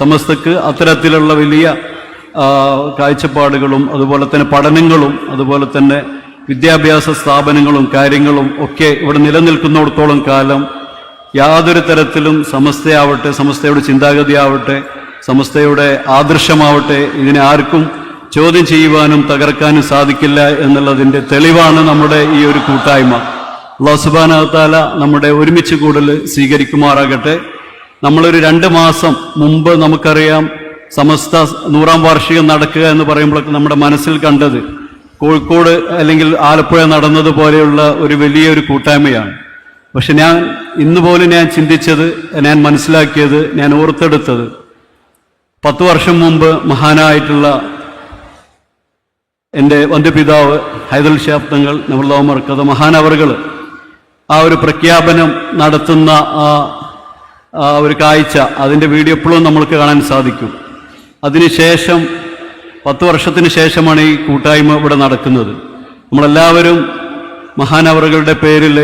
സമസ്തക്ക് അത്തരത്തിലുള്ള വലിയ കാഴ്ചപ്പാടുകളും അതുപോലെ തന്നെ പഠനങ്ങളും അതുപോലെ തന്നെ വിദ്യാഭ്യാസ സ്ഥാപനങ്ങളും കാര്യങ്ങളും ഒക്കെ ഇവിടെ നിലനിൽക്കുന്നിടത്തോളം കാലം യാതൊരു തരത്തിലും സമസ്തയാവട്ടെ സമസ്തയുടെ ചിന്താഗതിയാവട്ടെ സമസ്തയുടെ ആദർശമാവട്ടെ ഇതിനെ ആർക്കും ചോദ്യം ചെയ്യുവാനും തകർക്കാനും സാധിക്കില്ല എന്നുള്ളതിന്റെ തെളിവാണ് നമ്മുടെ ഈ ഒരു കൂട്ടായ്മ. അള്ളാഹു സുബാനത്താല നമ്മുടെ ഒരുമിച്ച് കൂടൽ സ്വീകരിക്കുമാറാകട്ടെ. നമ്മളൊരു രണ്ട് മാസം മുമ്പ് നമുക്കറിയാം സമസ്ത നൂറാം വാർഷികം നടക്കുക എന്ന് പറയുമ്പോഴൊക്കെ നമ്മുടെ മനസ്സിൽ കണ്ടത് കോഴിക്കോട് അല്ലെങ്കിൽ ആലപ്പുഴ നടന്നതുപോലെയുള്ള ഒരു വലിയൊരു കൂട്ടായ്മയാണ്. പക്ഷെ ഞാൻ ഇന്ന് പോലും ഞാൻ ചിന്തിച്ചത് ഞാൻ മനസ്സിലാക്കിയത് ഞാൻ ഓർത്തെടുത്തത് പത്ത് വർഷം മുമ്പ് മഹാനായിട്ടുള്ള എന്റെ വന്ധ്യപിതാവ് ഹൈദൽ ശാബ്ദങ്ങൾ നവല്ലാമർക്കഥ മഹാനവറുകൾ ആ ഒരു പ്രഖ്യാപനം നടത്തുന്ന ആ ഒരു കാഴ്ച അതിന്റെ വീഡിയോ എപ്പോഴും നമ്മൾക്ക് കാണാൻ സാധിക്കും. അതിനുശേഷം പത്ത് വർഷത്തിന് ശേഷമാണ് ഈ കൂട്ടായ്മ ഇവിടെ നടക്കുന്നത്. നമ്മളെല്ലാവരും മഹാനവറുകളുടെ പേരിൽ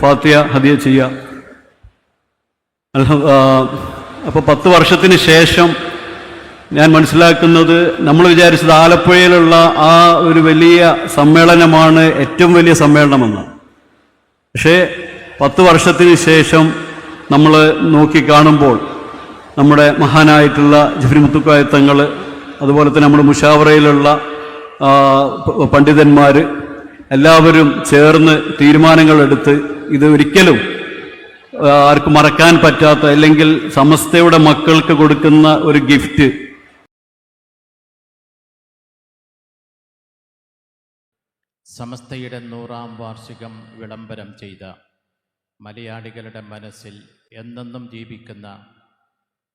ഫാത്തിയ ഹദിയ ചെയ്യുക അപ്പോൾ പത്ത് വർഷത്തിന് ശേഷം ഞാൻ മനസ്സിലാക്കുന്നത് നമ്മൾ വിചാരിച്ചത് ആലപ്പുഴയിലുള്ള ആ ഒരു വലിയ സമ്മേളനമാണ് ഏറ്റവും വലിയ സമ്മേളനമെന്ന്. പക്ഷേ പത്ത് വർഷത്തിന് ശേഷം നമ്മൾ നോക്കി കാണുമ്പോൾ നമ്മുടെ മഹാനായിട്ടുള്ള ജഫരി മുത്തുക്കായത്തങ്ങൾ അതുപോലെ തന്നെ നമ്മുടെ മുഷാവറയിലുള്ള പണ്ഡിതന്മാർ എല്ലാവരും ചേർന്ന് തീരുമാനങ്ങളെടുത്ത് ഇത് ഒരിക്കലും ആർക്കും മറക്കാൻ പറ്റാത്ത അല്ലെങ്കിൽ സമസ്തയുടെ മക്കൾക്ക് കൊടുക്കുന്ന ഒരു ഗിഫ്റ്റ്. സമസ്തയുടെ നൂറാം വാർഷികം വിളംബരം ചെയ്ത മലയാളികളുടെ മനസ്സിൽ എന്നെന്നും ജീവിക്കുന്ന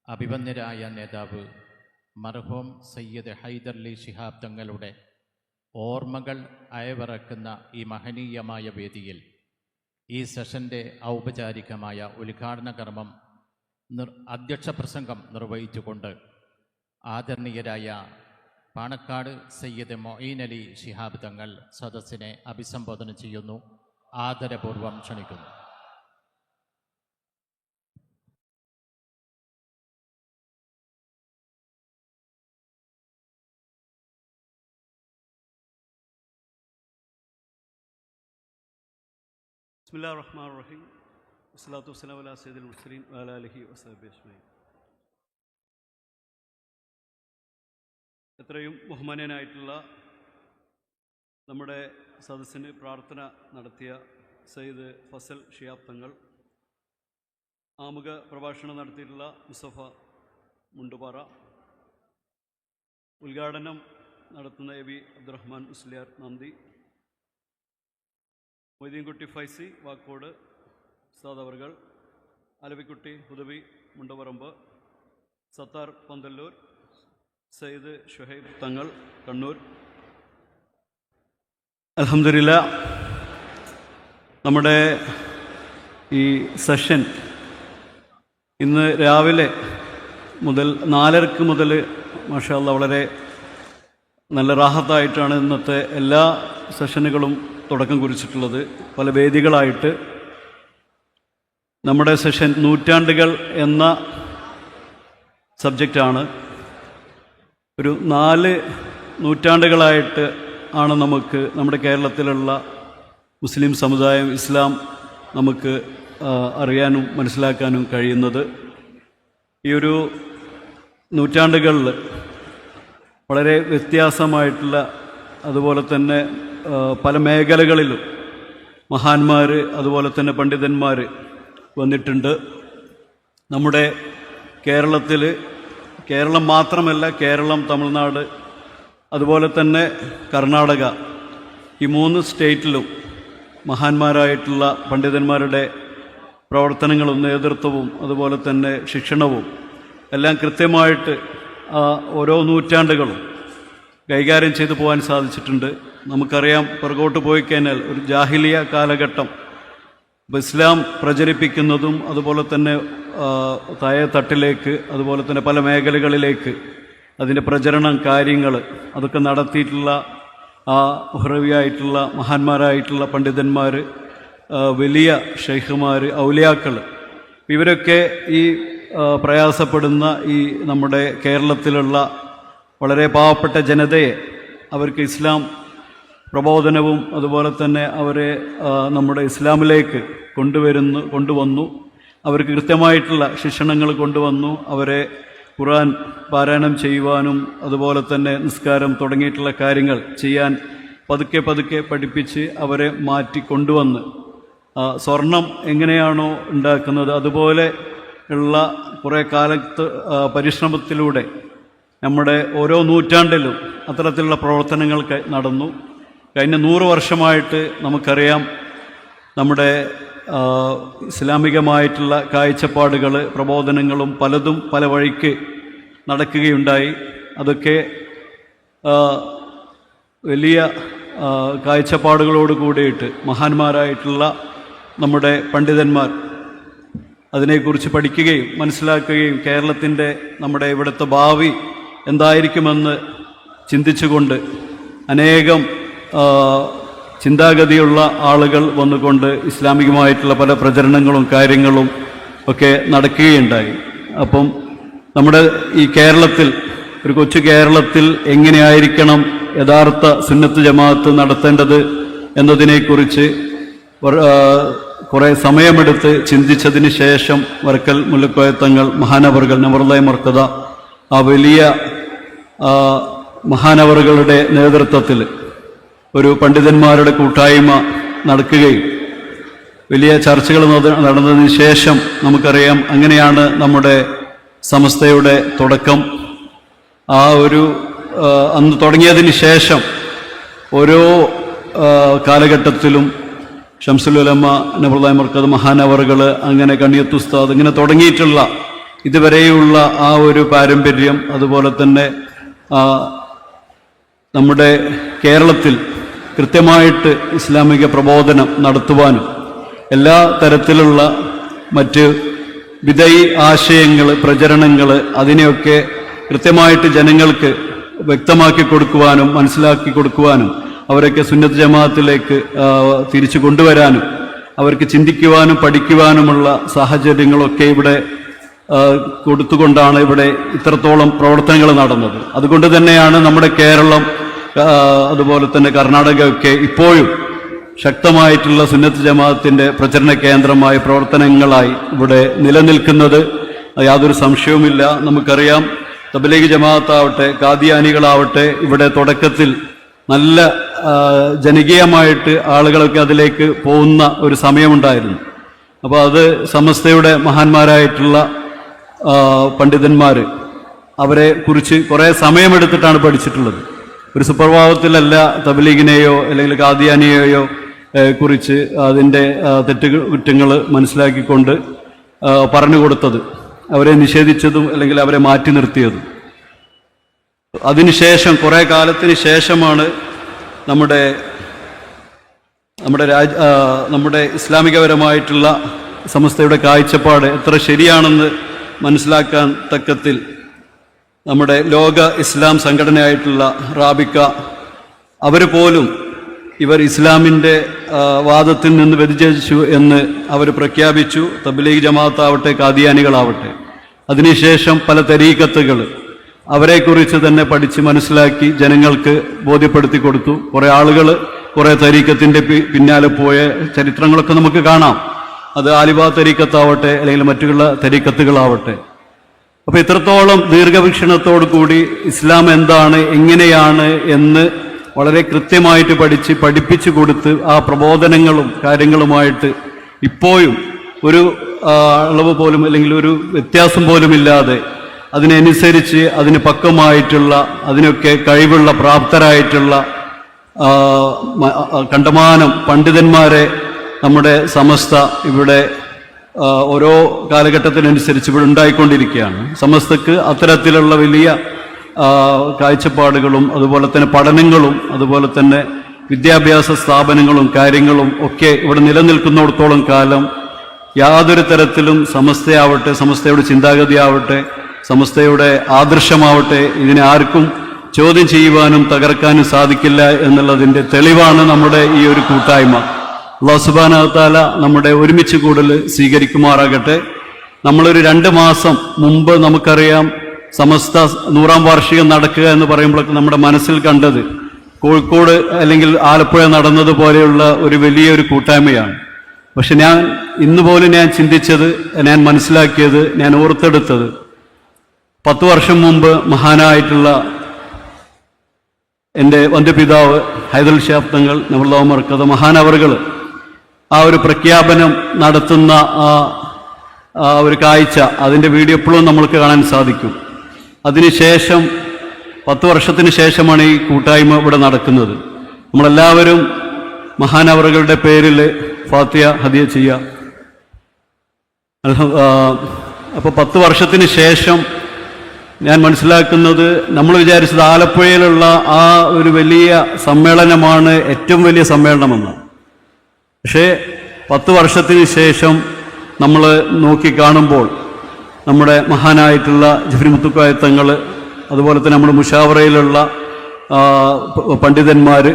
അഭിമന്യരായ നേതാവ് മർഹോം സയ്യദ് ഹൈദർലി ശിഹാബ് തങ്ങളുടെ ഓർമ്മകൾ അയവിറക്കുന്ന ഈ മഹനീയമായ വേദിയിൽ ഈ സെഷന്റെ ഔപചാരികമായ ഉദ്ഘാടന കർമ്മം നിർ അധ്യക്ഷ പ്രസംഗം നിർവഹിച്ചുകൊണ്ട് ആദരണീയരായ പാണക്കാട് സയ്യദ് മൊയ്ൻ അലി ശിഹാബ് തങ്ങൾ സദസ്സിനെ അഭിസംബോധന ചെയ്യുന്നു. ആദരപൂർവം ക്ഷണിക്കുന്നു. ബിസ്മില്ലാ റഹ്മാൻ റഹീം വസ്സലാത്തു വസ്സലാം അലാ സയ്യിദുൽ മുസ്ലിം വഅലാ ആലിഹി വസഹബിഹി അജ്മഈൻ. എത്രയും ബഹുമാനായിട്ടുള്ള നമ്മുടെ സദസ്സിന് പ്രാർത്ഥന നടത്തിയ സയ്യിദ് ഫസൽ ഷിയാബ് തങ്ങൾ ആമുഖ പ്രഭാഷണം നടത്തിയിട്ടുള്ള മുസഫ മുണ്ടുപാറ ഉദ്ഘാടനം നടത്തുന്ന എ വി അബ്ദുറഹ്മാൻ മുസ്ലിയാർ നന്ദി മൊയ്തീൻകുട്ടി ഫൈസി വാക്കോട് ഉസ്താദ് അവർകൾ അലവിക്കുട്ടി ഹുദബി മുണ്ടപറമ്പ് സത്താർ പന്തല്ലൂർ സയ്യിദ് ഷുഹൈബ് തങ്ങൾ കണ്ണൂർ. അലഹമില്ല നമ്മുടെ ഈ സെഷൻ ഇന്ന് രാവിലെ മുതൽ നാലരക്ക് മുതൽ മാഷാല്ല വളരെ നല്ല റാഹത്തായിട്ടാണ് ഇന്നത്തെ എല്ലാ സെഷനുകളും തുടക്കം കുറിച്ചിട്ടുള്ളത് പല വേദികളായിട്ട്. നമ്മുടെ സെഷൻ നൂറ്റാണ്ടുകൾ എന്ന സബ്ജക്റ്റാണ്. ഒരു നാല് നൂറ്റാണ്ടുകളായിട്ട് ആണ് നമുക്ക് നമ്മുടെ കേരളത്തിലുള്ള മുസ്ലിം സമുദായം ഇസ്ലാം നമുക്ക് അറിയാനും മനസ്സിലാക്കാനും കഴിയുന്നത്. ഈ ഒരു നൂറ്റാണ്ടുകളിൽ വളരെ വ്യത്യാസമായിട്ടുള്ള അതുപോലെ തന്നെ പല മേഖലകളിലും മഹാന്മാർ അതുപോലെ തന്നെ പണ്ഡിതന്മാർ വന്നിട്ടുണ്ട്. നമ്മുടെ കേരളത്തിൽ കേരളം മാത്രമല്ല കേരളം തമിഴ്നാട് അതുപോലെ തന്നെ കർണാടക ഈ മൂന്ന് സ്റ്റേറ്റിലും മഹാന്മാരായിട്ടുള്ള പണ്ഡിതന്മാരുടെ പ്രവർത്തനങ്ങളും നേതൃത്വവും അതുപോലെ തന്നെ ശിക്ഷണവും എല്ലാം കൃത്യമായിട്ട് ഓരോ നൂറ്റാണ്ടുകളും കൈകാര്യം ചെയ്തു പോകാൻ സാധിച്ചിട്ടുണ്ട്. നമുക്കറിയാം പുറകോട്ട് പോയി കഴിഞ്ഞാൽ ഒരു ജാഹിലിയ കാലഘട്ടം. ഇസ്ലാം പ്രചരിപ്പിക്കുന്നതും അതുപോലെ തന്നെ താഴെ തട്ടിലേക്ക് അതുപോലെ തന്നെ പല മേഖലകളിലേക്ക് അതിന്റെ പ്രചരണം കാര്യങ്ങൾ അതൊക്കെ നടത്തിയിട്ടുള്ള ആ ഹുറവിയായിട്ടുള്ള മഹാന്മാരായിട്ടുള്ള പണ്ഡിതന്മാർ വലിയ ഷെയ്ഖുമാർ ഔലിയാക്കൾ ഇവരൊക്കെ ഈ പ്രയാസപ്പെടുന്ന ഈ നമ്മുടെ കേരളത്തിലുള്ള വളരെ പാവപ്പെട്ട ജനതയെ അവർക്ക് ഇസ്ലാം പ്രബോധനവും അതുപോലെ തന്നെ അവരെ നമ്മുടെ ഇസ്ലാമിലേക്ക് കൊണ്ടുവരുന്നു കൊണ്ടുവന്നു. അവർക്ക് കൃത്യമായിട്ടുള്ള ശിക്ഷണങ്ങൾ കൊണ്ടുവന്നു. അവരെ ഖുറാൻ പാരായണം ചെയ്യുവാനും അതുപോലെ തന്നെ നിസ്കാരം തുടങ്ങിയിട്ടുള്ള കാര്യങ്ങൾ ചെയ്യാൻ പതുക്കെ പതുക്കെ പഠിപ്പിച്ച് അവരെ മാറ്റി കൊണ്ടുവന്ന്. സ്വർണം എങ്ങനെയാണോ ഉണ്ടാക്കുന്നത് അതുപോലെ ഉള്ള കുറേ കാലത്ത് പരിശ്രമത്തിലൂടെ നമ്മുടെ ഓരോ നൂറ്റാണ്ടിലും അത്തരത്തിലുള്ള പ്രവർത്തനങ്ങൾ നടന്നു. കഴിഞ്ഞ നൂറ് വർഷമായിട്ട് നമുക്കറിയാം നമ്മുടെ ഇസ്ലാമികമായിട്ടുള്ള കാഴ്ചപ്പാടുകൾ പ്രബോധനങ്ങളും പലതും പല വഴിക്ക് നടക്കുകയുണ്ടായി. അതൊക്കെ വലിയ കാഴ്ചപ്പാടുകളോട് കൂടിയിട്ട് മഹാന്മാരായിട്ടുള്ള നമ്മുടെ പണ്ഡിതന്മാർ അതിനെക്കുറിച്ച് പഠിക്കുകയും മനസ്സിലാക്കുകയും കേരളത്തിന്റെ നമ്മുടെ ഇവിടുത്തെ ഭാവി എന്തായിരിക്കുമെന്ന് ചിന്തിച്ചുകൊണ്ട് അനേകം ചിന്താഗതിയുള്ള ആളുകൾ വന്നുകൊണ്ട് ഇസ്ലാമികമായിട്ടുള്ള പല പ്രചരണങ്ങളും കാര്യങ്ങളും ഒക്കെ നടക്കുകയുണ്ടായി. അപ്പം നമ്മുടെ ഈ കേരളത്തിൽ ഒരു കൊച്ചു കേരളത്തിൽ എങ്ങനെയായിരിക്കണം യഥാർത്ഥ സുന്നത്ത് ജമാഅത്ത് നടത്തേണ്ടത് എന്നതിനെക്കുറിച്ച് കുറേ സമയമെടുത്ത് ചിന്തിച്ചതിന് ശേഷം വർക്കൽ മുല്ലക്കോയത്തങ്ങൾ മഹാനവറുകൾ നവറുല്ലായി മർക്കത ആ വലിയ മഹാനവറുകളുടെ നേതൃത്വത്തിൽ ഒരു പണ്ഡിതന്മാരുടെ കൂട്ടായ്മ നടക്കുകയും വലിയ ചർച്ചകൾ നട- നടന്നതിന് ശേഷം നമുക്കറിയാം അങ്ങനെയാണ് നമ്മുടെ സമസ്തയുടെ തുടക്കം. ആ ഒരു അന്ന് തുടങ്ങിയതിന് ശേഷം ഓരോ കാലഘട്ടത്തിലും ഷംസുലുലമ്മ നബുല്ലായ് മർക്കത് മഹാനവറുകൾ അങ്ങനെ കണ്ണിയത്തുസ്താദ് ഇങ്ങനെ തുടങ്ങിയിട്ടുള്ള ഇതുവരെയുള്ള ആ ഒരു പാരമ്പര്യം അതുപോലെ തന്നെ നമ്മുടെ കേരളത്തിൽ കൃത്യമായിട്ട് ഇസ്ലാമിക പ്രബോധനം നടത്തുവാനും എല്ലാ തരത്തിലുള്ള മറ്റ് വിധയി ആശയങ്ങൾ പ്രചരണങ്ങൾ അതിനെയൊക്കെ കൃത്യമായിട്ട് ജനങ്ങൾക്ക് വ്യക്തമാക്കി കൊടുക്കുവാനും മനസ്സിലാക്കി കൊടുക്കുവാനും അവരൊക്കെ സുന്നത്ത് ജമാഅത്തിലേക്ക് തിരിച്ചു കൊണ്ടുവരാനും അവർക്ക് ചിന്തിക്കുവാനും പഠിക്കുവാനുമുള്ള സാഹചര്യങ്ങളൊക്കെ ഇവിടെ കൊടുത്തുകൊണ്ടാണ് ഇവിടെ ഇത്രത്തോളം പ്രവർത്തനങ്ങൾ നടന്നത്. അതുകൊണ്ട് തന്നെയാണ് നമ്മുടെ കേരളം അതുപോലെ തന്നെ കർണാടകയൊക്കെ ഇപ്പോഴും ശക്തമായിട്ടുള്ള സുന്നത്ത് ജമാഅത്തിന്റെ പ്രചരണ കേന്ദ്രമായി പ്രവർത്തനങ്ങളായി ഇവിടെ നിലനിൽക്കുന്നത്. യാതൊരു സംശയവുമില്ല. നമുക്കറിയാം തബലീഗ് ജമാഅത്താവട്ടെ കാദിയാനികളാവട്ടെ ഇവിടെ തുടക്കത്തിൽ നല്ല ജനകീയമായിട്ട് ആളുകളൊക്കെ അതിലേക്ക് പോകുന്ന ഒരു സമയമുണ്ടായിരുന്നു. അപ്പോൾ അത് സമസ്തയുടെ മഹാന്മാരായിട്ടുള്ള പണ്ഡിതന്മാർ അവരെ കുറിച്ച് കുറേ സമയമെടുത്തിട്ടാണ് പഠിച്ചിട്ടുള്ളത്. ഒരു സുപ്രഭാവത്തിലല്ല തബലീഗിനെയോ അല്ലെങ്കിൽ കാദിയാനിയെയോ കുറിച്ച് അതിന്റെ തെറ്റുകൾ കുറ്റങ്ങൾ മനസ്സിലാക്കിക്കൊണ്ട് പറഞ്ഞു കൊടുത്തത് അവരെ നിഷേധിച്ചതും അല്ലെങ്കിൽ അവരെ മാറ്റി നിർത്തിയതും. അതിനുശേഷം കുറേ കാലത്തിന് ശേഷമാണ് നമ്മുടെ നമ്മുടെ രാജ നമ്മുടെ ഇസ്ലാമികപരമായിട്ടുള്ള സമസ്തയുടെ കാഴ്ചപ്പാട് എത്ര ശരിയാണെന്ന് മനസ്സിലാക്കാൻ തക്കത്തിൽ നമ്മുടെ ലോക ഇസ്ലാം സംഘടനയായിട്ടുള്ള റാബിക്ക അവർ പോലും ഇവർ ഇസ്ലാമിന്റെ വാദത്തിൽ നിന്ന് വ്യതിചലിച്ചു എന്ന് അവർ പ്രഖ്യാപിച്ചു. തബ്ലീഗ് ജമാഅത്താവട്ടെ കാദിയാനികളാവട്ടെ അതിനുശേഷം പല തെരീക്കത്തുകൾ അവരെക്കുറിച്ച് തന്നെ പഠിച്ച് മനസ്സിലാക്കി ജനങ്ങൾക്ക് ബോധ്യപ്പെടുത്തി കൊടുത്തു. കുറേ ആളുകൾ കുറേ തരീക്കത്തിന്റെ പിന്നാലെ പോയ ചരിത്രങ്ങളൊക്കെ നമുക്ക് കാണാം. അത് ആലിബ തരീക്കത്താവട്ടെ അല്ലെങ്കിൽ മറ്റുള്ള തരീക്കത്തുകളാവട്ടെ. അപ്പോൾ ഇത്രത്തോളം ദീർഘവീക്ഷണത്തോടു കൂടി ഇസ്ലാം എന്താണ് എങ്ങനെയാണ് എന്ന് വളരെ കൃത്യമായിട്ട് പഠിച്ച് പഠിപ്പിച്ചു കൊടുത്ത് ആ പ്രബോധനങ്ങളും കാര്യങ്ങളുമായിട്ട് ഇപ്പോഴും ഒരു അളവ് പോലും അല്ലെങ്കിൽ ഒരു വ്യത്യാസം പോലുമില്ലാതെ അതിനനുസരിച്ച് അതിന് പക്വമായിട്ടുള്ള അതിനൊക്കെ കഴിവുള്ള പ്രാപ്തരായിട്ടുള്ള കണ്ടമാനം പണ്ഡിതന്മാരെ നമ്മുടെ സമസ്ത ഇവിടെ ഓരോ കാലഘട്ടത്തിനനുസരിച്ച് ഇവിടെ ഉണ്ടായിക്കൊണ്ടിരിക്കുകയാണ്. സമസ്തക്ക് അത്തരത്തിലുള്ള വലിയ കാഴ്ചപ്പാടുകളും അതുപോലെ തന്നെ പഠനങ്ങളും അതുപോലെ തന്നെ വിദ്യാഭ്യാസ സ്ഥാപനങ്ങളും കാര്യങ്ങളും ഒക്കെ ഇവിടെ നിലനിൽക്കുന്നിടത്തോളം കാലം യാതൊരു തരത്തിലും സമസ്തയാവട്ടെ സമസ്തയുടെ ചിന്താഗതിയാവട്ടെ സമസ്തയുടെ ആദർശമാവട്ടെ ഇതിനെ ആർക്കും ചോദ്യം ചെയ്യുവാനും തകർക്കാനും സാധിക്കില്ല എന്നുള്ളതിന്റെ തെളിവാണ് നമ്മുടെ ഈ ഒരു കൂട്ടായ്മ. അള്ളാഹു സുബാനത്താല നമ്മുടെ ഒരുമിച്ച് കൂടൽ സ്വീകരിക്കുമാറാകട്ടെ. നമ്മളൊരു രണ്ട് മാസം മുമ്പ് നമുക്കറിയാം സമസ്ത നൂറാം വാർഷികം നടക്കുക എന്ന് പറയുമ്പോഴൊക്കെ നമ്മുടെ മനസ്സിൽ കണ്ടത് കോഴിക്കോട് അല്ലെങ്കിൽ ആലപ്പുഴ നടന്നതുപോലെയുള്ള ഒരു വലിയൊരു കൂട്ടായ്മയാണ്. പക്ഷെ ഞാൻ ഇന്ന് പോലും ഞാൻ ചിന്തിച്ചത് ഞാൻ മനസ്സിലാക്കിയത് ഞാൻ ഓർത്തെടുത്തത് പത്ത് വർഷം മുമ്പ് മഹാനായിട്ടുള്ള എന്റെ വന്ധ്യപിതാവ് ഹൈദൽ ഷാഫ് തങ്ങൾ ലോമർക്കത് മഹാനവറുകൾ ആ ഒരു പ്രഖ്യാപനം നടത്തുന്ന ആ ഒരു കാഴ്ച അതിന്റെ വീഡിയോ എപ്പോഴും നമ്മൾക്ക് കാണാൻ സാധിക്കും. അതിനുശേഷം പത്ത് വർഷത്തിന് ശേഷമാണ് ഈ കൂട്ടായ്മ ഇവിടെ നടക്കുന്നത്. നമ്മളെല്ലാവരും മഹാനവറുകളുടെ പേരിൽ ഫാത്തിയ ഹദിയ ചെയ്യ. അപ്പോൾ പത്ത് വർഷത്തിന് ശേഷം ഞാൻ മനസ്സിലാക്കുന്നത് നമ്മൾ വിചാരിച്ചത് ആലപ്പുഴയിലുള്ള ആ ഒരു വലിയ സമ്മേളനമാണ് ഏറ്റവും വലിയ സമ്മേളനമെന്ന്. പക്ഷേ പത്ത് വർഷത്തിന് ശേഷം നമ്മൾ നോക്കിക്കാണുമ്പോൾ നമ്മുടെ മഹാനായിട്ടുള്ള ജഫരി മുത്തുക്കായത്തങ്ങൾ അതുപോലെ തന്നെ നമ്മുടെ മുഷാവറയിലുള്ള പണ്ഡിതന്മാർ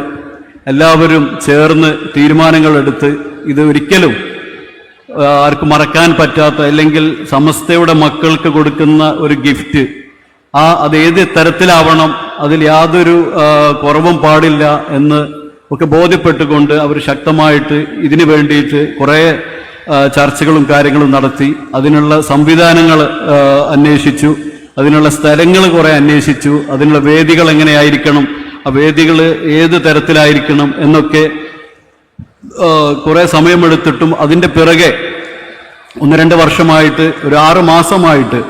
എല്ലാവരും ചേർന്ന് തീരുമാനങ്ങളെടുത്ത് ഇത് ഒരിക്കലും ആർക്കും മറക്കാൻ പറ്റാത്ത അല്ലെങ്കിൽ സമസ്തയുടെ മക്കൾക്ക് കൊടുക്കുന്ന ഒരു ഗിഫ്റ്റ്. ആ അത് ഏത് തരത്തിലാവണം അതിൽ യാതൊരു കുറവും പാടില്ല എന്ന് ഒക്കെ ബോധ്യപ്പെട്ടുകൊണ്ട് അവർ ശക്തമായിട്ട് ഇതിനു വേണ്ടിയിട്ട് കുറേ ചർച്ചകളും കാര്യങ്ങളും നടത്തി. അതിനുള്ള സംവിധാനങ്ങൾ അന്വേഷിച്ചു. അതിനുള്ള സ്ഥലങ്ങൾ കുറേ അന്വേഷിച്ചു. അതിനുള്ള വേദികൾ എങ്ങനെയായിരിക്കണം? ആ വേദികൾ ഏത് തരത്തിലായിരിക്കണം എന്നൊക്കെ കുറെ സമയമെടുത്തിട്ടും അതിന്റെ പിറകെ ഒന്ന് രണ്ട് വർഷമായിട്ട് ഒരു ആറ് മാസമായിട്ട്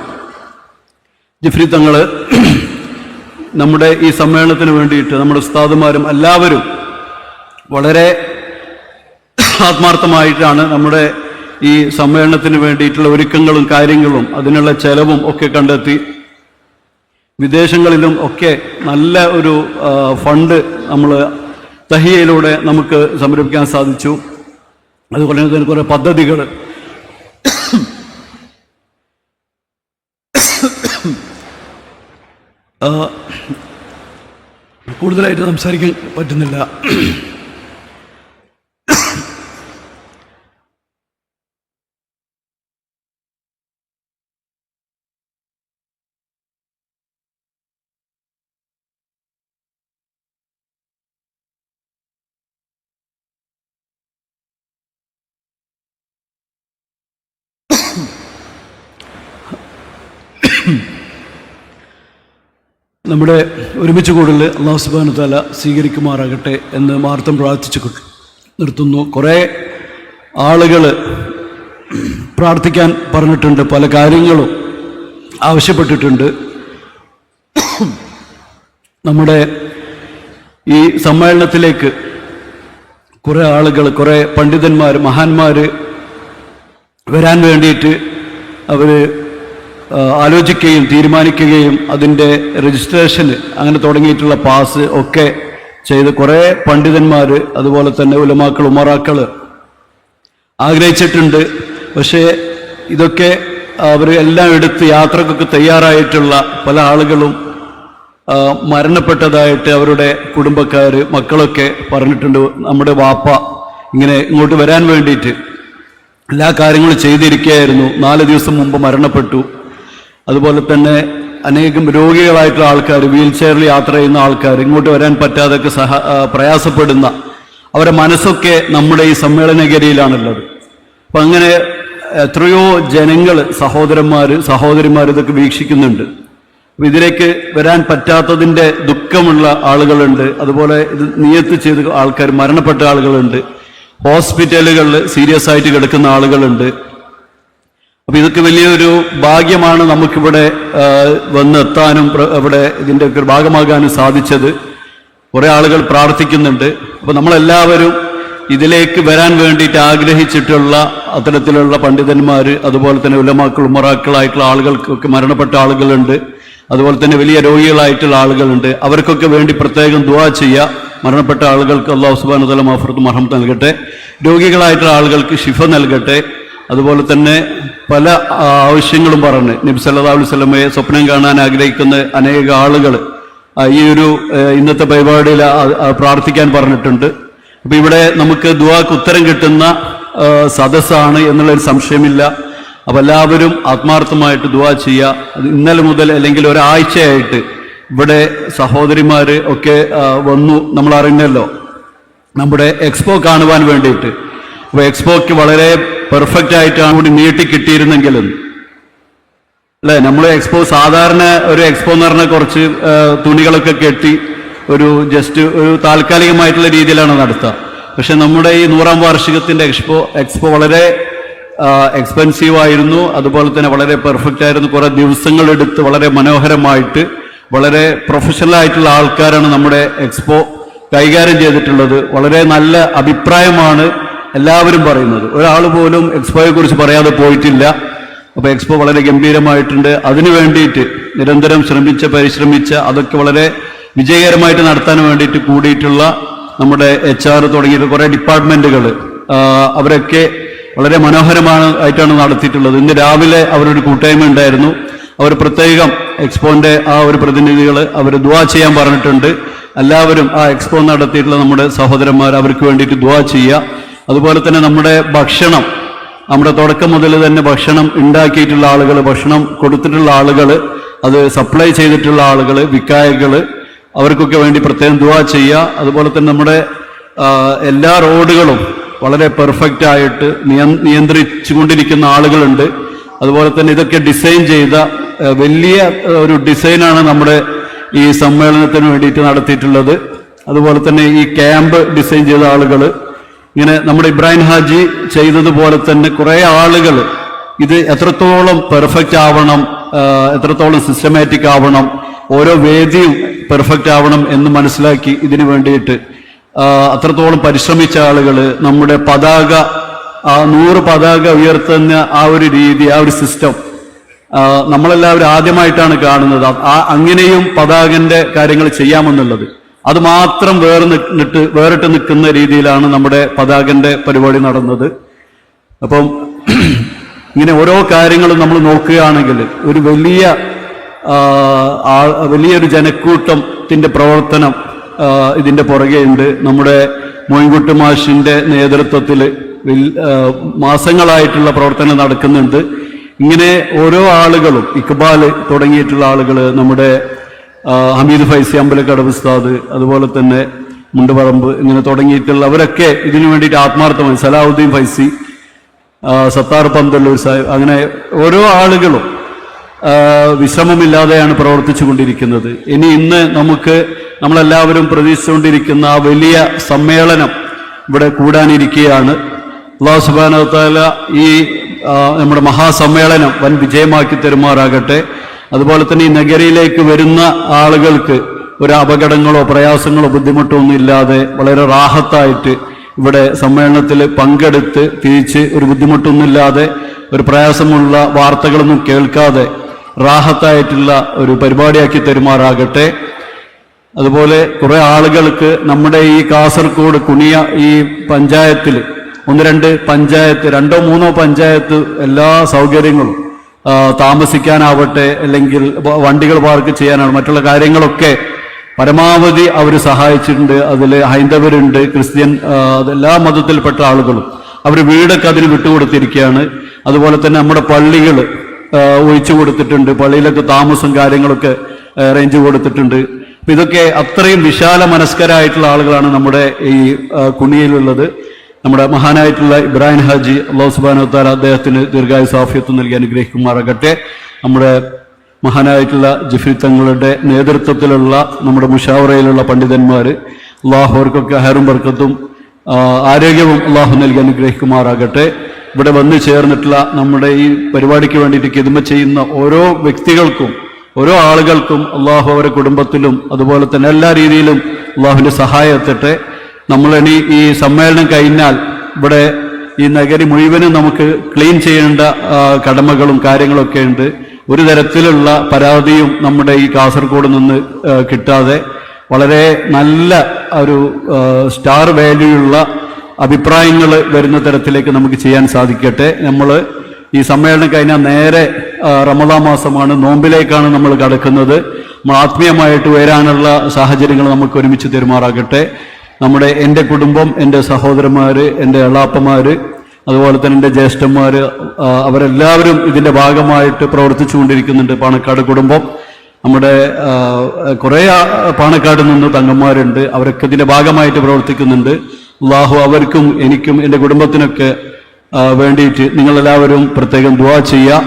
ജിഫ്രി തങ്ങൾ നമ്മുടെ ഈ സമ്മേളനത്തിന് വേണ്ടിയിട്ട് നമ്മുടെ ഉസ്താദുമാരും എല്ലാവരും വളരെ ആത്മാർത്ഥമായിട്ടാണ് നമ്മുടെ ഈ സമ്മേളനത്തിന് വേണ്ടിയിട്ടുള്ള ഒരുക്കങ്ങളും കാര്യങ്ങളും അതിനുള്ള ചെലവും ഒക്കെ കണ്ടെത്തി വിദേശങ്ങളിലും ഒക്കെ നല്ല ഒരു ഫണ്ട് നമ്മൾ തഹിയയിലൂടെ നമുക്ക് സംരംഭിക്കാൻ സാധിച്ചു. അതുപോലെ തന്നെ കുറേ പദ്ധതികൾ കൂടുതലായിട്ട് സംസാരിക്കാൻ പറ്റുന്നില്ല. നമ്മുടെ ഒരുമിച്ച് കൂടുതൽ അള്ളാഹു സുബാൻ താല സ്വീകരിക്കുമാറാകട്ടെ എന്ന് മാർത്തം പ്രാർത്ഥിച്ചു നിർത്തുന്നു. കുറേ ആളുകൾ പ്രാർത്ഥിക്കാൻ പറഞ്ഞിട്ടുണ്ട് പല കാര്യങ്ങളും ആവശ്യപ്പെട്ടിട്ടുണ്ട്. നമ്മുടെ ഈ സമ്മേളനത്തിലേക്ക് കുറേ ആളുകൾ കുറേ പണ്ഡിതന്മാർ മഹാന്മാർ വരാൻ വേണ്ടിയിട്ട് അവർ ആലോചിക്കുകയും തീരുമാനിക്കുകയും അതിന്റെ രജിസ്ട്രേഷൻ അങ്ങനെ തുടങ്ങിയിട്ടുള്ള പാസ് ഒക്കെ ചെയ്ത് കുറേ പണ്ഡിതന്മാർ അതുപോലെ തന്നെ ഉലമാക്കൾ ഉമറാക്കൾ ആഗ്രഹിച്ചിട്ടുണ്ട്. പക്ഷേ ഇതൊക്കെ അവർ എല്ലാം എടുത്ത് യാത്രക്കൊക്കെ തയ്യാറായിട്ടുള്ള പല ആളുകളും മരണപ്പെട്ടതായിട്ട് അവരുടെ കുടുംബക്കാർ മക്കളൊക്കെ പറഞ്ഞിട്ടുണ്ട്. നമ്മുടെ വാപ്പ ഇങ്ങനെ ഇങ്ങോട്ട് വരാൻ വേണ്ടിയിട്ട് എല്ലാ കാര്യങ്ങളും ചെയ്തിരിക്കുകയായിരുന്നു. നാല് ദിവസം മുമ്പ് മരണപ്പെട്ടു. അതുപോലെ തന്നെ അനേകം രോഗികളായിട്ടുള്ള ആൾക്കാർ വീൽ ചെയറിൽ യാത്ര ചെയ്യുന്ന ആൾക്കാർ ഇങ്ങോട്ട് വരാൻ പറ്റാതൊക്കെ സഹ പ്രയാസപ്പെടുന്ന അവരുടെ മനസ്സൊക്കെ നമ്മുടെ ഈ സമ്മേളനഗരിയിലാണുള്ളത്. അപ്പം അങ്ങനെ എത്രയോ ജനങ്ങൾ സഹോദരന്മാർ സഹോദരിമാർ ഇതൊക്കെ വീക്ഷിക്കുന്നുണ്ട്. ഇതിലേക്ക് വരാൻ പറ്റാത്തതിന്റെ ദുഃഖമുള്ള ആളുകളുണ്ട്. അതുപോലെ ഇത് നിയത്ത് ചെയ്ത് ആൾക്കാർ മരണപ്പെട്ട ആളുകളുണ്ട്. ഹോസ്പിറ്റലുകളിൽ സീരിയസ് ആയിട്ട് കിടക്കുന്ന ആളുകളുണ്ട്. അപ്പൊ ഇതൊക്കെ വലിയൊരു ഭാഗ്യമാണ് നമുക്കിവിടെ വന്നെത്താനും ഇവിടെ ഇതിന്റെ ഒക്കെ ഭാഗമാകാനും സാധിച്ചത്. കുറേ ആളുകൾ പ്രാർത്ഥിക്കുന്നുണ്ട്. അപ്പൊ നമ്മളെല്ലാവരും ഇതിലേക്ക് വരാൻ വേണ്ടിയിട്ട് ആഗ്രഹിച്ചിട്ടുള്ള അത്തരത്തിലുള്ള പണ്ഡിതന്മാർ അതുപോലെ തന്നെ ഉലമാക്കൾ ഉമറാക്കളായിട്ടുള്ള ആളുകൾക്കൊക്കെ മരണപ്പെട്ട ആളുകളുണ്ട്. അതുപോലെ തന്നെ വലിയ രോഗികളായിട്ടുള്ള ആളുകളുണ്ട്. അവർക്കൊക്കെ വേണ്ടി പ്രത്യേകം ദുവാ ചെയ്യുക. മരണപ്പെട്ട ആളുകൾക്ക് അള്ളാഹു സുബാൻ തല മഹഫർത്ത് മഹമ്മത്ത് നൽകട്ടെ. രോഗികളായിട്ടുള്ള ആളുകൾക്ക് ശിഫ നൽകട്ടെ. അതുപോലെ തന്നെ പല ആവശ്യങ്ങളും പറഞ്ഞ്. നബി സല്ലല്ലാഹു അലൈഹി വസല്ലമയെ സ്വപ്നം കാണാൻ ആഗ്രഹിക്കുന്ന അനേക ആളുകൾ ഈ ഒരു ഇന്നത്തെ പരിപാടിയിൽ പ്രാർത്ഥിക്കാൻ പറഞ്ഞിട്ടുണ്ട്. അപ്പൊ ഇവിടെ നമുക്ക് ദുവാക്ക് ഉത്തരം കിട്ടുന്ന സദസ്സാണ് എന്നുള്ളൊരു സംശയമില്ല. അപ്പൊ എല്ലാവരും ആത്മാർത്ഥമായിട്ട് ദുവാ ചെയ്യുക. ഇന്നലെ മുതൽ അല്ലെങ്കിൽ ഒരാഴ്ചയായിട്ട് ഇവിടെ സഹോദരിമാര് ഒക്കെ വന്നു. നമ്മൾ അറിഞ്ഞല്ലോ നമ്മുടെ എക്സ്പോ കാണുവാൻ വേണ്ടിയിട്ട്. അപ്പോൾ എക്സ്പോയ്ക്ക് വളരെ പെർഫെക്റ്റ് ആയിട്ടാണ് കൂടി നീട്ടി കിട്ടിയിരുന്നെങ്കിലും. അല്ലെ? നമ്മൾ എക്സ്പോ സാധാരണ ഒരു എക്സ്പോ എന്ന് പറഞ്ഞാൽ കുറച്ച് തുണികളൊക്കെ കെട്ടി ഒരു ജസ്റ്റ് ഒരു താൽക്കാലികമായിട്ടുള്ള രീതിയിലാണ് നടത്തുക പക്ഷെ നമ്മുടെ ഈ നൂറാം വാർഷികത്തിന്റെ എക്സ്പോ എക്സ്പോ വളരെ എക്സ്പെൻസീവ് ആയിരുന്നു. അതുപോലെ തന്നെ വളരെ പെർഫെക്റ്റ് ആയിരുന്നു. കുറെ ദിവസങ്ങൾ എടുത്ത് വളരെ മനോഹരമായിട്ട് വളരെ പ്രൊഫഷണൽ ആയിട്ടുള്ള ആൾക്കാരാണ് നമ്മുടെ എക്സ്പോ കൈകാര്യം ചെയ്തിട്ടുള്ളത്. വളരെ നല്ല അഭിപ്രായമാണ് എല്ലാവരും പറയുന്നത്. ഒരാൾ പോലും എക്സ്പോയെ കുറിച്ച് പറയാതെ പോയിട്ടില്ല. അപ്പൊ എക്സ്പോ വളരെ ഗംഭീരമായിട്ടുണ്ട്. അതിനു വേണ്ടിയിട്ട് നിരന്തരം ശ്രമിച്ച പരിശ്രമിച്ച അതൊക്കെ വളരെ വിജയകരമായിട്ട് നടത്താൻ വേണ്ടിയിട്ട് കൂടിയിട്ടുള്ള നമ്മുടെ എച്ച് ആർ തുടങ്ങിയിട്ട് കുറെ ഡിപ്പാർട്ട്മെന്റുകൾ അവരൊക്കെ വളരെ മനോഹരമാണ് ആയിട്ടാണ് നടത്തിയിട്ടുള്ളത്. ഇന്ന് രാവിലെ അവരൊരു കൂട്ടായ്മ ഉണ്ടായിരുന്നു. അവർ പ്രത്യേകം എക്സ്പോന്റെ ആ ഒരു പ്രതിനിധികൾ അവർ ദുവാ ചെയ്യാൻ പറഞ്ഞിട്ടുണ്ട്. എല്ലാവരും ആ എക്സ്പോ നടത്തിയിട്ടുള്ള നമ്മുടെ സഹോദരന്മാർ അവർക്ക് വേണ്ടിയിട്ട് ദുവാ ചെയ്യുക. അതുപോലെ തന്നെ നമ്മുടെ ഭക്ഷണം നമ്മുടെ തുടക്കം മുതൽ തന്നെ ഭക്ഷണം ഉണ്ടാക്കിയിട്ടുള്ള ആളുകൾ ഭക്ഷണം കൊടുത്തിട്ടുള്ള ആളുകൾ അത് സപ്ലൈ ചെയ്തിട്ടുള്ള ആളുകൾ വിക്കായകൾ അവർക്കൊക്കെ വേണ്ടി പ്രത്യേകം ദുവാ ചെയ്യുക. അതുപോലെ തന്നെ നമ്മുടെ എല്ലാ റോഡുകളും വളരെ പെർഫെക്റ്റ് ആയിട്ട് നിയ- നിയന്ത്രിച്ചുകൊണ്ടിരിക്കുന്ന ആളുകളുണ്ട്. അതുപോലെ തന്നെ ഇതൊക്കെ ഡിസൈൻ ചെയ്ത വലിയ ഒരു ഡിസൈനാണ് നമ്മുടെ ഈ സമ്മേളനത്തിന് വേണ്ടിയിട്ട് നടത്തിയിട്ടുള്ളത്. അതുപോലെ തന്നെ ഈ ക്യാമ്പ് ഡിസൈൻ ചെയ്ത ആളുകൾ ഇങ്ങനെ നമ്മുടെ ഇബ്രാഹിം ഹാജി ചെയ്തതുപോലെ തന്നെ കുറെ ആളുകൾ ഇത് എത്രത്തോളം പെർഫെക്റ്റ് ആവണം എത്രത്തോളം സിസ്റ്റമാറ്റിക് ആവണം ഓരോ വേദിയും പെർഫെക്റ്റ് ആവണം എന്ന് മനസ്സിലാക്കി ഇതിനു വേണ്ടിയിട്ട് അത്രത്തോളം പരിശ്രമിച്ച ആളുകൾ നമ്മുടെ പതാക ആ നൂറ് പതാക ഉയർത്തുന്ന ആ ഒരു രീതി ആ ഒരു സിസ്റ്റം നമ്മളെല്ലാവരും ആദ്യമായിട്ടാണ് കാണുന്നത്. ആ അങ്ങനെയും പതാകന്റെ കാര്യങ്ങൾ ചെയ്യാമെന്നുള്ളത്. അത് മാത്രം വേറെ നിന്നിട്ട് വേറിട്ട് നിൽക്കുന്ന രീതിയിലാണ് നമ്മുടെ പതാകന്റെ പരിപാടി നടന്നത്. അപ്പം ഇങ്ങനെ ഓരോ കാര്യങ്ങളും നമ്മൾ നോക്കുകയാണെങ്കിൽ ഒരു വലിയ വലിയൊരു ജനക്കൂട്ടത്തിന്റെ പ്രവർത്തനം ഇതിന്റെ പുറകെയുണ്ട്. നമ്മുടെ മോയിൻകുട്ടി മാഷിന്റെ നേതൃത്വത്തിൽ മാസങ്ങളായിട്ടുള്ള പ്രവർത്തനം നടക്കുന്നുണ്ട്. ഇങ്ങനെ ഓരോ ആളുകളും ഇക്ബാൽ തുടങ്ങിയിട്ടുള്ള ആളുകൾ നമ്മുടെ ഹമീദ് ഫൈസി അമ്പലക്കടവ് ഉസ്താദ് അതുപോലെ തന്നെ മുണ്ടുപറമ്പ് ഇങ്ങനെ തുടങ്ങിയിട്ടുള്ള അവരൊക്കെ ഇതിനു വേണ്ടിയിട്ട് ആത്മാർത്ഥമായി സലാഹുദ്ദീൻ ഫൈസി സത്താർ പന്തല്ലൂർ സാഹിബ് അങ്ങനെ ഓരോ ആളുകളും വിഷമമില്ലാതെയാണ് പ്രവർത്തിച്ചു കൊണ്ടിരിക്കുന്നത് ഇനി ഇന്ന് നമുക്ക് നമ്മളെല്ലാവരും പ്രതീക്ഷിച്ചുകൊണ്ടിരിക്കുന്ന ആ വലിയ സമ്മേളനം ഇവിടെ കൂടാനിരിക്കുകയാണ്. അള്ളാഹു സുബാന ഈ നമ്മുടെ മഹാസമ്മേളനം വൻ വിജയമാക്കി തരുമാറാകട്ടെ. അതുപോലെ തന്നെ ഈ നഗരയിലേക്ക് വരുന്ന ആളുകൾക്ക് ഒരു അപകടങ്ങളോ പ്രയാസങ്ങളോ ബുദ്ധിമുട്ടോ ഒന്നും ഇല്ലാതെ വളരെ റാഹത്തായിട്ട് ഇവിടെ സമ്മേളനത്തിൽ പങ്കെടുത്ത് തിരിച്ച് ഒരു ബുദ്ധിമുട്ടൊന്നുമില്ലാതെ ഒരു പ്രയാസമുള്ള വാർത്തകളൊന്നും കേൾക്കാതെ റാഹത്തായിട്ടുള്ള ഒരു പരിപാടിയാക്കി തരുമാറാകട്ടെ. അതുപോലെ കുറെ ആളുകൾക്ക് നമ്മുടെ ഈ കാസർഗോഡ് കുണിയ ഈ പഞ്ചായത്തിൽ ഒന്ന് രണ്ട് പഞ്ചായത്ത് രണ്ടോ മൂന്നോ പഞ്ചായത്ത് എല്ലാ സൗകര്യങ്ങളും താമസിക്കാനാവട്ടെ അല്ലെങ്കിൽ വണ്ടികൾ പാർക്ക് ചെയ്യാനാണ് മറ്റുള്ള കാര്യങ്ങളൊക്കെ പരമാവധി അവർ സഹായിച്ചിട്ടുണ്ട്. അതിൽ ഹൈന്ദവരുണ്ട് ക്രിസ്ത്യൻ എല്ലാ മതത്തിൽപ്പെട്ട ആളുകളും. അവർ വീടൊക്കെ അതിന് വിട്ടുകൊടുത്തിരിക്കുകയാണ്. അതുപോലെ തന്നെ നമ്മുടെ പള്ളികൾ ഒഴിച്ചു കൊടുത്തിട്ടുണ്ട്. പള്ളിയിലൊക്കെ താമസം കാര്യങ്ങളൊക്കെ അറേഞ്ച് കൊടുത്തിട്ടുണ്ട്. ഇതൊക്കെ അത്രയും വിശാല മനസ്കരായിട്ടുള്ള ആളുകളാണ് നമ്മുടെ ഈ കുണിയിലുള്ളത്. നമ്മുടെ മഹാനായിട്ടുള്ള ഇബ്രാഹിം ഹാജി അള്ളാഹു സുബാനോത്താൽ അദ്ദേഹത്തിന് ദീർഘായു സാഫ്യത്വം നൽകി അനുഗ്രഹിക്കുമാറാകട്ടെ. നമ്മുടെ മഹാനായിട്ടുള്ള ജിഫ്രി തങ്ങളുടെ നേതൃത്വത്തിലുള്ള നമ്മുടെ മുഷാവറയിലുള്ള പണ്ഡിതന്മാർ അള്ളാഹു അവർക്കൊക്കെ ഹെറും ബർക്കത്തും ആരോഗ്യവും അള്ളാഹു നൽകി അനുഗ്രഹിക്കുമാറാകട്ടെ. ഇവിടെ വന്നു ചേർന്നിട്ടുള്ള നമ്മുടെ ഈ പരിപാടിക്ക് വേണ്ടിയിട്ട് കിതുമ ചെയ്യുന്ന ഓരോ വ്യക്തികൾക്കും ഓരോ ആളുകൾക്കും അള്ളാഹു അവരുടെ കുടുംബത്തിലും അതുപോലെ തന്നെ എല്ലാ രീതിയിലും അള്ളാഹുവിന്റെ സഹായം എത്തട്ടെ. നമ്മളിനി ഈ സമ്മേളനം കഴിഞ്ഞാൽ ഇവിടെ ഈ നഗരി മുഴുവനും നമുക്ക് ക്ലീൻ ചെയ്യേണ്ട കടമകളും കാര്യങ്ങളൊക്കെ ഉണ്ട്. ഒരു തരത്തിലുള്ള പരാതിയും നമ്മുടെ ഈ കാസർഗോഡ് നിന്ന് കിട്ടാതെ വളരെ നല്ല ഒരു സ്റ്റാർ വാല്യൂയുള്ള അഭിപ്രായങ്ങൾ വരുന്ന തരത്തിലേക്ക് നമുക്ക് ചെയ്യാൻ സാധിക്കട്ടെ. നമ്മൾ ഈ സമ്മേളനം കഴിഞ്ഞാൽ നേരെ റമദാ മാസമാണ്. നോമ്പിലേക്കാണ് നമ്മൾ കടക്കുന്നത്. നമ്മൾ ആത്മീയമായിട്ട് ഉയരാനുള്ള സാഹചര്യങ്ങൾ നമുക്ക് ഒരുമിച്ച് തെരുമാറാകട്ടെ. നമ്മുടെ എന്റെ കുടുംബം എന്റെ സഹോദരന്മാർ എന്റെ എളാപ്പമാർ അതുപോലെ തന്നെ എന്റെ ജ്യേഷ്ഠന്മാർ അവരെല്ലാവരും ഇതിന്റെ ഭാഗമായിട്ട് പ്രവർത്തിച്ചു കൊണ്ടിരിക്കുന്നുണ്ട് പാണക്കാട് കുടുംബം. നമ്മുടെ കുറേ പാണക്കാട് നിന്ന് തങ്ങന്മാരുണ്ട് അവരൊക്കെ ഇതിന്റെ ഭാഗമായിട്ട് പ്രവർത്തിക്കുന്നുണ്ട്. അള്ളാഹു അവർക്കും എനിക്കും എന്റെ കുടുംബത്തിനൊക്കെ വേണ്ടിയിട്ട് നിങ്ങളെല്ലാവരും പ്രത്യേകം ദുവാ ചെയ്യുക.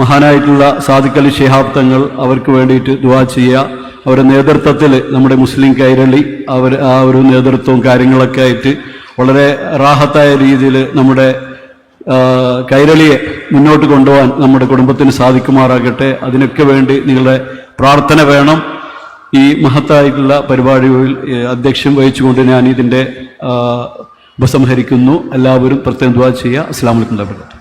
മഹാനായിട്ടുള്ള സാദിഖ് ശിഹാബ്ദങ്ങൾ അവർക്ക് വേണ്ടിയിട്ട് ദുവാ ചെയ്യുക. അവരുടെ നേതൃത്വത്തിൽ നമ്മുടെ മുസ്ലിം കൈരളി അവർ ആ ഒരു നേതൃത്വവും കാര്യങ്ങളൊക്കെ ആയിട്ട് വളരെ റാഹത്തായ രീതിയിൽ നമ്മുടെ കൈരളിയെ മുന്നോട്ട് കൊണ്ടുപോകാൻ നമ്മുടെ കുടുംബത്തിന് സാധിക്കുമാറാകട്ടെ. അതിനൊക്കെ വേണ്ടി നിങ്ങളുടെ പ്രാർത്ഥന വേണം. ഈ മഹത്തായിട്ടുള്ള പരിപാടികളിൽ ഏ, അധ്യക്ഷം വഹിച്ചുകൊണ്ട് ഞാൻ ഇതിന്റെ ഉപസംഹരിക്കുന്നു. എല്ലാവരും പ്രത്യേകം ദ്വാ ചെയ്യുക. അസ്സാം വലൈക്കും